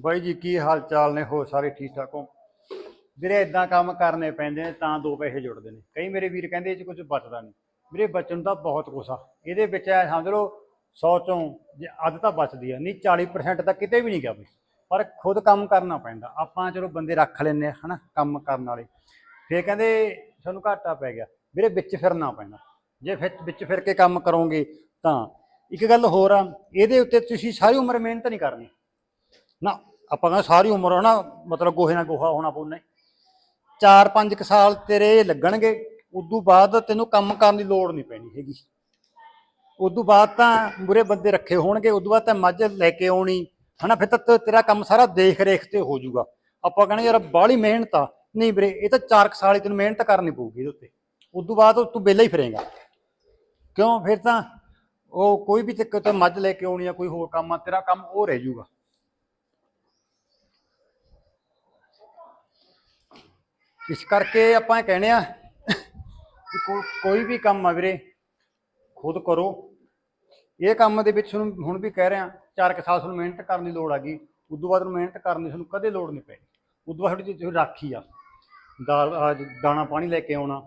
ਬਾਈ ਜੀ, ਕੀ ਹਾਲ ਚਾਲ ਨੇ? ਹੋ ਸਾਰੇ ਠੀਕ ਠਾਕ ਹੋ? ਵੀਰੇ ਇਦਾਂ ਕੰਮ ਕਰਨੇ ਪੈਂਦੇ ਨੇ ਤਾਂ ਦੋ ਪੈਸੇ ਜੁੜਦੇ ਨੇ। ਕਈ ਮੇਰੇ ਵੀਰ ਕਹਿੰਦੇ ਇਹ ਚ ਕੁਝ ਬਚਦਾ ਨਹੀਂ। ਵੀਰੇ, ਬਚਣ ਦਾ ਬਹੁਤ ਕੁਛ ਆ। ਇਹਦੇ ਵਿੱਚ ਐ ਸਮਝ ਲਓ 100 ਚੋਂ ਜੇ ਅੱਧ ਤਾਂ ਬਚਦੀ ਆ, ਨਹੀਂ 40% ਤਾਂ ਕਿਤੇ ਵੀ ਨਹੀਂ ਗਿਆ ਬਈ। ਪਰ ਖੁਦ ਕੰਮ ਕਰਨਾ ਪੈਂਦਾ। ਆਪਾਂ ਚਲੋ ਬੰਦੇ ਰੱਖ ਲੈਨੇ ਆ, ਹਨਾ, ਕੰਮ ਕਰਨ ਵਾਲੇ। ਫੇਰ ਕਹਿੰਦੇ, ਸਾਨੂੰ ਘਾਟਾ ਪੈ ਗਿਆ। ਵੀਰੇ, ਵਿੱਚ ਫਿਰਨਾ ਪੈਂਦਾ। ਜੇ ਫਿਰ ਵਿੱਚ ਫਿਰ ਕੇ ਕੰਮ ਕਰੋਗੇ ਤਾਂ। ਇੱਕ ਗੱਲ ਹੋਰ ਆ, ਇਹਦੇ ਉੱਤੇ ਤੁਸੀਂ ਸਾਰੀ ਉਮਰ ਮਿਹਨਤ ਨਹੀਂ ਕਰਨੀ। ਨਾ, ਆਪਾਂ ਕਹਿੰਦੇ ਸਾਰੀ ਉਮਰ ਹਨਾ, ਮਤਲਬ ਗੋਹੇ ਨਾਲ ਗੋਹਾ ਹੋਣਾ ਪਊਨੇ 4-5 ਸਾਲ ਤੇਰੇ ਲੱਗਣਗੇ, ਉਦੋਂ ਬਾਅਦ ਤੈਨੂੰ ਕੰਮ ਕਰਨ ਦੀ ਲੋੜ ਨਹੀਂ ਪੈਣੀ ਹੈਗੀ। ਉਦੋਂ ਬਾਅਦ ਤਾਂ ਬੁਰੇ ਬੰਦੇ ਰੱਖੇ ਹੋਣਗੇ, ਉਦੋਂ ਬਾਅਦ ਤਾਂ ਮੱਝ ਲੈ ਕੇ ਆਉਣੀ, ਹਨਾ, ਫਿਰ ਤਾਂ ਤੇਰਾ ਕੰਮ ਸਾਰਾ ਦੇਖ ਰੇਖ ਤੇ ਹੋ ਜਾਊਗਾ। ਆਪਾਂ ਕਹਿੰਦੇ ਯਾਰ, ਬਾਹਲੀ ਮਿਹਨਤ ਆ। ਨਹੀਂ ਵੀਰੇ, ਇਹ ਤਾਂ 4 ਸਾਲ ਹੀ ਤੈਨੂੰ ਮਿਹਨਤ ਕਰਨੀ ਪਊਗੀ ਇਹਦੇ ਉੱਤੇ। ਉਦੋਂ ਬਾਅਦ ਤੂੰ ਵਿਹਲਾ ਹੀ ਫਿਰੇਗਾ। ਕਿਉਂ? ਫਿਰ ਤਾਂ ਉਹ ਕੋਈ ਵੀ ਤੇ ਮੱਝ ਲੈ ਕੇ ਆਉਣੀ ਆ, ਕੋਈ ਹੋਰ ਕੰਮ ਆ, ਤੇਰਾ ਕੰਮ ਉਹ ਰਹਿ ਜਾਊਗਾ। ਇਸ ਕਰਕੇ ਆਪਾਂ ਇਹ ਕਹਿੰਦੇ ਆ ਕਿ, ਕੋਈ ਵੀ ਕੰਮ ਆ ਵੀਰੇ, ਖੁਦ ਕਰੋ। ਇਹ ਕੰਮ ਦੇ ਵਿੱਚ ਤੁਹਾਨੂੰ ਹੁਣ ਵੀ ਕਹਿ ਰਿਹਾ, ਚਾਰ ਕੁ ਸਾਲ ਤੁਹਾਨੂੰ ਮਿਹਨਤ ਕਰਨ ਦੀ ਲੋੜ ਆ ਗਈ, ਉਦੋਂ ਬਾਅਦ ਨੂੰ ਮਿਹਨਤ ਕਰਨ ਦੀ ਤੁਹਾਨੂੰ ਕਦੇ ਲੋੜ ਨਹੀਂ ਪੈਣੀ ਤੋਂ ਬਾਅਦ ਤੁਹਾਡੀ ਜਿਹੜੀ ਰਾਖੀ ਆ। ਦਾਲ ਦਾਣਾ ਪਾਣੀ ਲੈ ਕੇ ਆਉਣਾ,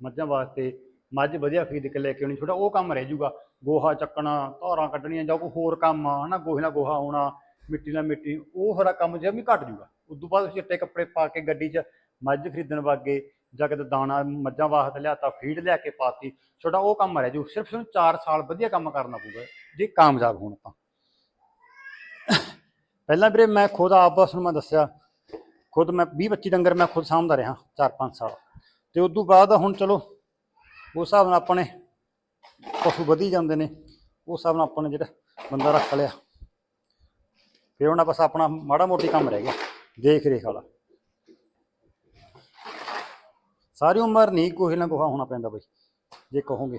ਮੱਝਾਂ ਵਾਸਤੇ, ਮੱਝ ਵਧੀਆ ਖਰੀਦ ਕੇ ਲੈ ਕੇ ਆਉਣੀ ਛੋਟਾ ਉਹ ਕੰਮ ਰਹਿ ਜੂਗਾ ਗੋਹਾ ਚੱਕਣਾ, ਧਾਰਾਂ ਕੱਢਣੀਆਂ ਜਾਂ ਕੋਈ ਹੋਰ ਕੰਮ ਆ, ਹਨਾ, ਗੋਹੇ ਨਾਲ ਗੋਹਾ ਆਉਣਾ, ਮਿੱਟੀ ਨਾਲ ਮਿੱਟੀ, ਉਹ ਸਾਰਾ ਕੰਮ ਜਿਹਾ ਵੀ ਘਟ ਜਾਊਗਾ। ਤੋਂ ਬਾਅਦ ਤੁਸੀਂ ਚਿੱਟੇ ਕੱਪੜੇ ਪਾ ਕੇ ਗੱਡੀ 'ਚ ਮੱਝ ਖਰੀਦਣ ਵਾਗੇ ਜਾਂ ਕਿਤੇ ਦਾਣਾ ਮੱਝਾਂ ਵਾਸਤੇ ਲਿਆਤਾ, ਫੀਡ ਲਿਆ ਕੇ ਪਾਤੀ, ਛੋਟਾ ਉਹ ਕੰਮ ਰਹਿ ਜਾਊ ਸਿਰਫ ਤੁਹਾਨੂੰ 4 ਸਾਲ ਵਧੀਆ ਕੰਮ ਕਰਨਾ ਪਊਗਾ, ਜੇ ਕਾਮਯਾਬ ਹੋਣ ਤਾਂ ਪਹਿਲਾਂ ਵੀਰੇ ਮੈਂ ਖੁਦ ਆਪ ਬਸ ਨੂੰ ਮੈਂ ਦੱਸਿਆ, ਖੁਦ ਮੈਂ 20 25 ਡੰਗਰ ਮੈਂ ਖੁਦ ਸਾਂਭਦਾ ਰਿਹਾ 4-5 ਸਾਲ। ਤੇ ਉਸ ਤੋਂ ਬਾਅਦ ਹੁਣ ਚਲੋ, ਉਸ ਹਿਸਾਬ ਨਾਲ ਆਪਣੇ ਪਸ਼ੂ ਵਧੀ ਜਾਂਦੇ ਨੇ, ਉਸ ਹਿਸਾਬ ਨਾਲ ਆਪਾਂ ਨੇ ਜਿਹੜਾ ਬੰਦਾ ਰੱਖ ਲਿਆ। ਫਿਰ ਉਹਨਾਂ ਬਸ ਆਪਣਾ ਮਾੜਾ ਮੋਟੀ ਕੰਮ ਰਹਿ ਗਿਆ, ਦੇਖ ਰੇਖ ਵਾਲਾ। ਸਾਰੀ ਉਮਰ ਨਹੀਂ ਕੋਈ ਨਾ ਕੋਹਾ ਹੋਣਾ ਪੈਂਦਾ ਬਈ, ਜੇ ਕਹੋਗੇ।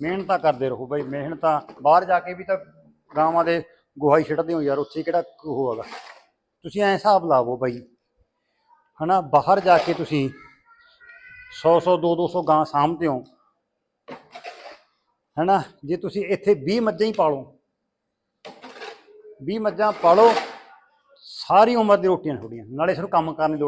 ਮਿਹਨਤਾਂ ਕਰਦੇ ਰਹੋ ਬਈ, ਮਿਹਨਤਾਂ। ਬਾਹਰ ਜਾ ਕੇ ਵੀ ਤਾਂ ਗਾਵਾਂ ਦੇ ਗੋਹਾ ਹੀ ਛੱਡਦੇ ਹੋ ਯਾਰ, ਉੱਥੇ ਕਿਹੜਾ ਉਹ ਹੈਗਾ। ਤੁਸੀਂ ਐਂ ਹਿਸਾਬ ਲਾਵੋ ਬਈ, ਹਨਾ, ਬਾਹਰ ਜਾ ਕੇ ਤੁਸੀਂ 100 100 2 200 ਗਾਂ ਸਾਂਭਦੇ ਹੋ। ਹਨਾ, ਜੇ ਤੁਸੀਂ ਇੱਥੇ 20 ਮੱਝਾਂ ਹੀ ਪਾਲੋ 20 ਮੱਝਾਂ ਪਾਲੋ ਸਾਰੀ ਉਮਰ ਦੀ ਰੋਟੀਆਂ ਥੋੜੀਆਂ ਨਾਲੇ ਸਿਰਫ ਕੰਮ ਕਰਨ ਦੀ ਲੋੜ